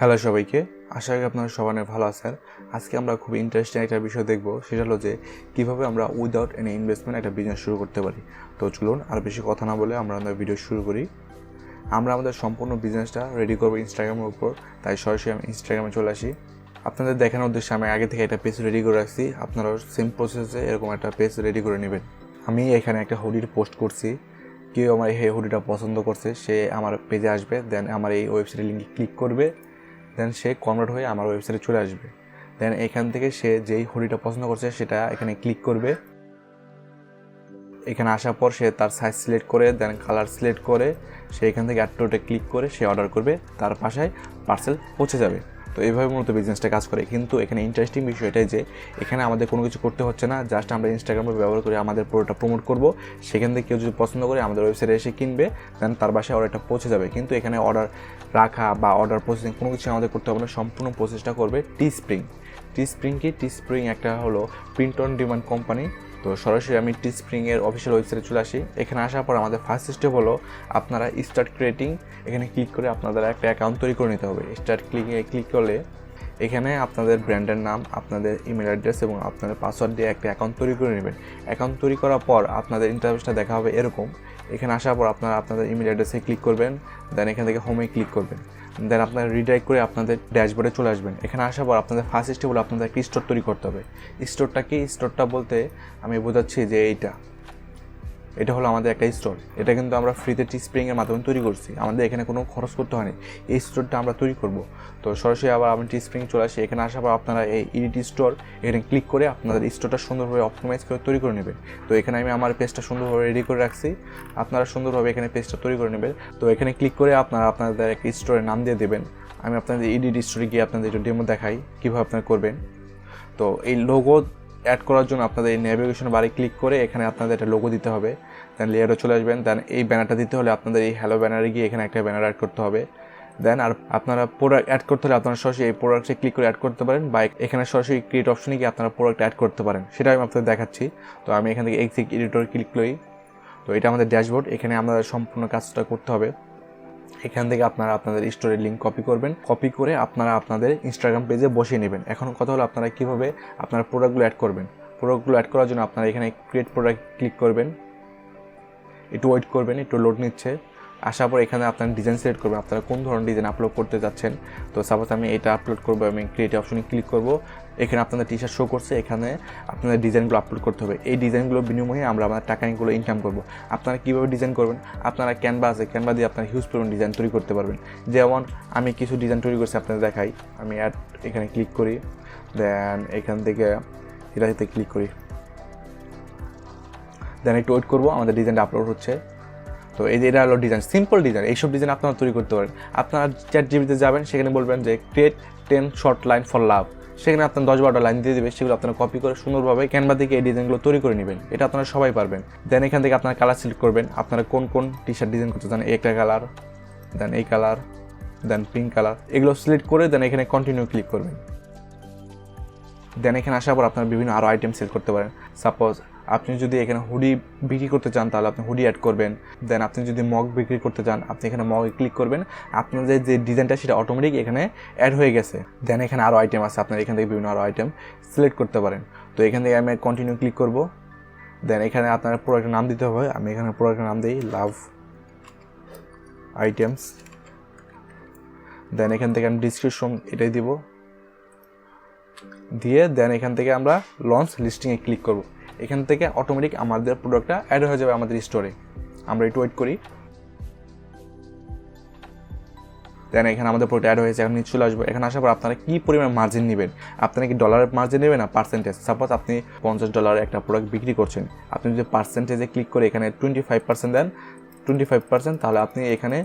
Hello সবাইকে। আশা করি আপনারা সবাই ভালো আছেন। আজকে আমরা খুব ইন্টারেস্টিং একটা বিষয় দেখব। সেটা হলো যে, কীভাবে আমরা উইদাউট এনি ইনভেস্টমেন্ট একটা বিজনেস শুরু করতে পারি। তো চলুন আর বেশি কথা না বলে আমরা আমাদের ভিডিও শুরু করি। আমরা আমাদের সম্পূর্ণ বিজনেসটা রেডি করব ইনস্টাগ্রামের উপর। তাই সরাসরি আমি ইনস্টাগ্রামে চলে আসি। আপনাদের দেখানোর উদ্দেশ্যে আমি আগে থেকে একটা পেজ রেডি করে রাখছি। আপনারাও সেম প্রসেসে এরকম একটা পেজ রেডি করে নেবেন। আমি এখানে একটা হুডির পোস্ট করছি। কেউ আমার এই হুডিটা পছন্দ করছে, সে আমার পেজে আসবে। দেন আমার এই ওয়েবসাইটের লিঙ্কে ক্লিক করবে। দেন সে কনভার্ট হয়ে আমার ওয়েবসাইটে চলে আসবে। দেন এখান থেকে সে যেই হুডিটা পছন্দ করছে, সেটা এখানে ক্লিক করবে। এখানে আসার পর সে তার সাইজ সিলেক্ট করে দেন কালার সিলেক্ট করে, সে এখান থেকে অ্যাডটোটে ক্লিক করে সে অর্ডার করবে। তার পাশায় পার্সেল পৌঁছে যাবে। তো এইভাবে মূলত বিজনেসটা কাজ করে। কিন্তু এখানে ইন্টারেস্টিং বিষয় এটাই যে, এখানে আমাদের কোনো কিছু করতে হচ্ছে না জাস্ট আমরা ইনস্টাগ্রামে ব্যবহার করে আমাদের পুরোটা প্রমোট করব। সেখান থেকে কেউ যদি পছন্দ করে আমাদের ওয়েবসাইটে এসে কিনবে দেন তার বাসায় অর্ডারটা পৌঁছে যাবে। কিন্তু এখানে অর্ডার রাখা বা অর্ডার প্রসেসিং কোনো কিছু আমাদের করতে হবে না, সম্পূর্ণ প্রসেসটা করবে টি স্প্রিং টি স্প্রিং কি? টি স্প্রিং একটা হলো প্রিন্ট অন ডিমান্ড কোম্পানি তো সরাসরি আমি টি স্প্রিংয়ের অফিসিয়াল ওয়েবসাইটে চলে আসি। এখানে আসার পর আমাদের ফার্স্ট স্টেপ হলো আপনারা স্টার্ট ক্রিয়েটিং এখানে ক্লিক করে আপনাদের একটা অ্যাকাউন্ট তৈরি করে নিতে হবে। স্টার্ট ক্লিকে ক্লিক করলে এখানে আপনাদের ব্র্যান্ডের নাম, আপনাদের ইমেল অ্যাড্রেস এবং আপনাদের পাসওয়ার্ড দিয়ে একটা অ্যাকাউন্ট তৈরি করে নেবেন। অ্যাকাউন্ট তৈরি করার পর আপনাদের ইন্টারভিউসটা দেখা হবে এরকম। এখানে আসার পর আপনারা আপনাদের ইমেল অ্যাড্রেসে ক্লিক করবেন দেন এখান থেকে হোমে ক্লিক করবেন। দেন আপনারা রিডাইরেক্ট করে আপনাদের ড্যাশবোর্ডে চলে আসবেন। এখানে আসার পর আপনাদের ফার্স্ট স্টেপ হলো আপনাদের একটা স্টোর তৈরি করতে হবে। স্টোরটা কি? স্টোরটা বলতে আমি বোঝাচ্ছি যে এইটা। এটা হলো আমাদের একটা স্টোর এটা কিন্তু আমরা ফ্রিতে টি স্প্রিংয়ের মাধ্যমে তৈরি করছি। আমাদের এখানে কোনো খরচ করতে হয়নি। এই স্টোরটা আমরা তৈরি করব। তো সরাসরি আবার আমি টি স্প্রিং চলে আসি। এখানে আসার পর আপনারা এই ইডিটি স্টোর এখানে ক্লিক করে আপনাদের স্টোরটা সুন্দরভাবে অপটিমাইজ করে তৈরি করে নেবেন। তো এখানে আমি আমার পেজটা সুন্দরভাবে রেডি করে রাখছি। আপনারা সুন্দরভাবে এখানে পেজটা তৈরি করে নেবেন। তো এখানে ক্লিক করে আপনারা আপনাদের একটা স্টোরের নাম দিয়ে দেবেন। আমি আপনাদের ইডিটি স্টোরে গিয়ে আপনাদের একটু ডেমো দেখাই, কীভাবে আপনারা করবেন। তো এই লোগো অ্যাড করার জন্য আপনাদের এই নেভিগেশন বারে ক্লিক করে এখানে আপনাদের একটা লোগো দিতে হবে। দেন লেয়ারে চলে আসবেন। দেন এই ব্যানারটা দিতে হলে আপনাদের এই হ্যালো ব্যানারে গিয়ে এখানে একটা ব্যানার অ্যাড করতে হবে। দেন আর আপনারা প্রোডাক্ট অ্যাড করতে হলে আপনারা সরাসরি এই প্রোডাক্টে ক্লিক করে অ্যাড করতে পারেন বা এখানে সরাসরি ক্রিয়েট অপশনে গিয়ে আপনারা প্রোডাক্ট অ্যাড করতে পারেন। সেটা আমি আপনাদের দেখাচ্ছি। তো আমি এখান থেকে এক্সিক এডিটর ক্লিক করি। তো এটা আমাদের ড্যাশবোর্ড এখানে আমাদের সম্পূর্ণ কাজটা করতে হবে। এখান থেকে আপনারা আপনাদের স্টোরের লিঙ্ক কপি করবেন। কপি করে আপনারা আপনাদের ইনস্টাগ্রাম পেজে বসিয়ে নেবেন। এখন কথা হলো আপনারা কীভাবে আপনার প্রোডাক্টগুলো অ্যাড করবেন। প্রোডাক্টগুলো অ্যাড করার জন্য আপনারা এখানে ক্রিয়েট প্রোডাক্ট ক্লিক করবেন। একটু ওয়েট করবেন, একটু লোড নিচ্ছে। আসার পর এখানে আপনার ডিজাইন সিলেক্ট করবেন, আপনারা কোন ধরনের ডিজাইন আপলোড করতে যাচ্ছেন। তো সাপোজ আমি এটা আপলোড করব, আমি ক্রিয়েট অপশনে ক্লিক করব। এখানে আপনাদের টি শার্ট শো করছে, এখানে আপনাদের ডিজাইনগুলো আপলোড করতে হবে। এই ডিজাইনগুলো বিনিময়ে আমরা আমাদের টাকাগুলো ইনকাম করব। আপনারা কীভাবে ডিজাইন করবেন? আপনারা ক্যানভা আছে ক্যানভা দিয়ে আপনারা হিউজ পরিমাণ ডিজাইন তৈরি করতে পারবেন। যেমন আমি কিছু ডিজাইন তৈরি করছি, আপনাদের দেখাই। আমি অ্যাড এখানে ক্লিক করি দেন এখান থেকে এটাতে ক্লিক করি। দেন একটু ওয়েট করব, আমাদের ডিজাইনটা আপলোড হচ্ছে। তো এই যে এটা হলো ডিজাইন সিম্পল ডিজাইন এইসব ডিজাইন আপনারা তৈরি করতে পারেন। আপনারা চ্যাট জিবিতে যাবেন, সেখানে বলবেন যে create ten short line for love সেখানে আপনার দশ বারোটা লাইন দিয়ে দেবে, সেগুলো আপনারা কপি করে সুন্দরভাবে ক্যানভা থেকে এই ডিজাইনগুলো তৈরি করে নেবেন। এটা আপনারা সবাই পারবেন। দেন এখান থেকে আপনারা কালার সিলেক্ট করবেন। আপনারা কোন কোন টি শার্ট ডিজাইন করতে চান, একটা কালার দেন এই কালার দেন পিঙ্ক কালার এগুলো সিলেক্ট করে দেন এখানে কন্টিনিউ ক্লিক করবেন। দেন এখানে আসার পর আপনারা বিভিন্ন আরও আইটেম সেল করতে পারেন। সাপোজ আপনি যদি এখানে হুডি বিক্রি করতে চান, তাহলে আপনি হুডি অ্যাড করবেন। দেন আপনি যদি মগ বিক্রি করতে চান, আপনি এখানে মগে ক্লিক করবেন। আপনাদের যে ডিজাইনটা সেটা অটোমেটিক এখানে অ্যাড হয়ে গেছে। দেন এখানে আরও আইটেম আছে, আপনার এখান থেকে বিভিন্ন আরও আইটেম সিলেক্ট করতে পারেন। তো এখান থেকে আমি কন্টিনিউ ক্লিক করব। দেন এখানে আপনার প্রোডাক্টের নাম দিতে হবে। আমি এখানে প্রোডাক্টের নাম দিই লাভ আইটেমস দেন এখান থেকে আমি ডিসক্রিপশন এটাই দিব। দিয়ে দেন এখান থেকে আমরা লঞ্চ লিস্টিংয়ে ক্লিক করব। এখান থেকে অটোমেটিক আমাদের প্রোডাক্টটা অ্যাড হয়ে যাবে আমাদের স্টোরে আমরা একটু ওয়েট করি। দেন এখানে আমাদের প্রোডাক্ট অ্যাড হয়েছে, এখন নিচে চলে আসব। এখানে আসার পর আপনারা কী পরিমাণ মার্জিন নেবেন? আপনারা কি ডলারের মার্জিন নেবেন না পার্সেন্টেজ সাপোজ আপনি পঞ্চাশ ডলারের একটা প্রোডাক্ট বিক্রি করছেন। আপনি যদি পার্সেন্টেজে ক্লিক করে এখানে টোয়েন্টি ফাইভ পার্সেন্ট দেন টোয়েন্টি ফাইভ পার্সেন্ট তাহলে আপনি এখানে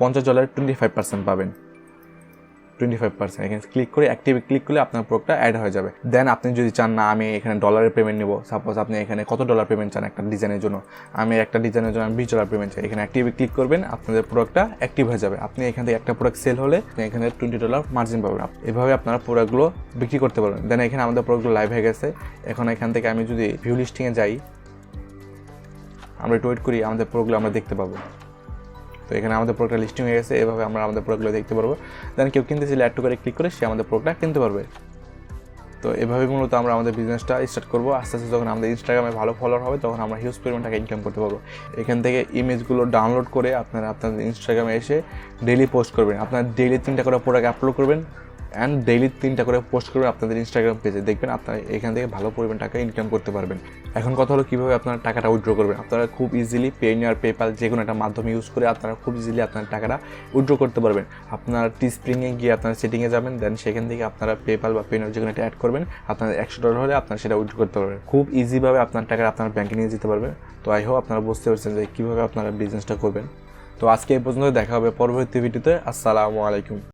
পঞ্চাশ ডলারের টোয়েন্টি ফাইভ পার্সেন্ট পাবেন। টোয়েন্টি ফাইভ পার্সেন্ট এখানে ক্লিক করে অ্যাক্টিভে ক্লিক করলে আপনার প্রোডাক্টটা অ্যাড হয়ে যাবে। দেন আপনি যদি চান না, আমি এখানে ডলারের পেমেন্ট নেব। সাপোজ আপনি এখানে কত ডলার পেমেন্ট চান একটা ডিজাইনের জন্য? আমি একটা ডিজাইনের জন্য আমি বিশ ডলার পেমেন্ট চাই। এখানে অ্যাক্টিভে ক্লিক করবেন, আপনাদের প্রোডাক্টটা অ্যাক্টিভ হয়ে যাবে। আপনি এখান থেকে একটা প্রোডাক্ট সেল হলে আপনি এখানে টোয়েন্টি ডলার মার্জিন পাবেন। এভাবে আপনারা প্রোডাক্টগুলো বিক্রি করতে পারবেন। দেন এখানে আমাদের প্রোডাক্টগুলো লাইভ হয়ে গেছে। এখন এখান থেকে আমি যদি ভিউ লিস্টিংয়ে যাই, আমরা একটু করি, আমাদের প্রোডাক্টগুলো আমরা দেখতে পাবো। তো এখানে আমাদের প্রোডাক্টটা লিস্টিং হয়ে গেছে, এভাবে আমরা আমাদের প্রোডাক্টগুলো দেখতে পারব। দেন কেউ কিনতে চাইলে অ্যাড টু করে ক্লিক করে সে আমাদের প্রোডাক্টটা কিনতে পারবে। তো এভাবে মূলত আমরা আমাদের বিজনেসটা স্টার্ট করব। আস্তে আস্তে যখন আমাদের ইনস্টাগ্রামে ভালো ফলোয়ার হবে, তখন আমরা হিউজ পরিমাণ টাকা ইনকাম করতে পারব। এখান থেকে ইমেজগুলো ডাউনলোড করে আপনারা আপনাদের ইনস্টাগ্রামে এসে ডেলি পোস্ট করবেন। আপনার ডেলি তিনটা করে প্রোডাক্ট আপলোড করবেন। অ্যান্ড ডেইলি তিনটা করে পোস্ট করবেন আপনাদের ইনস্টাগ্রাম পেজে দেখবেন আপনারা এখান থেকে ভালো পরিমাণ টাকা ইনকাম করতে পারবেন। এখন কথা হলো কীভাবে আপনারা টাকাটা উইথড্র করবেন। আপনারা খুব ইজিলি পেনিয়ার পেপাল যে কোনো একটা মাধ্যম ইউজ করে আপনারা খুব ইজিলি আপনার টাকাটা উইথড্র করতে পারবেন। আপনার টি স্প্রিংয়ে গিয়ে আপনারা সেটিংয়ে যাবেন দেন সেখান থেকে আপনারা পেপাল বা পেনিয়ার যে কোনো একটা অ্যাড করবেন। আপনার একশো ডলার হলে আপনারা সেটা উইথড্র করতে পারবেন। খুব ইজিভাবে আপনার টাকা আপনার ব্যাংকে নিয়ে যেতে পারবেন। তো আই হোপ আপনারা বুঝতে পারছেন যে কীভাবে আপনারা বিজনেসটা করবেন। তো আজকে এই পর্যন্ত দেখা হবে পরবর্তী ভিডিওতে আসসালামু আলাইকুম।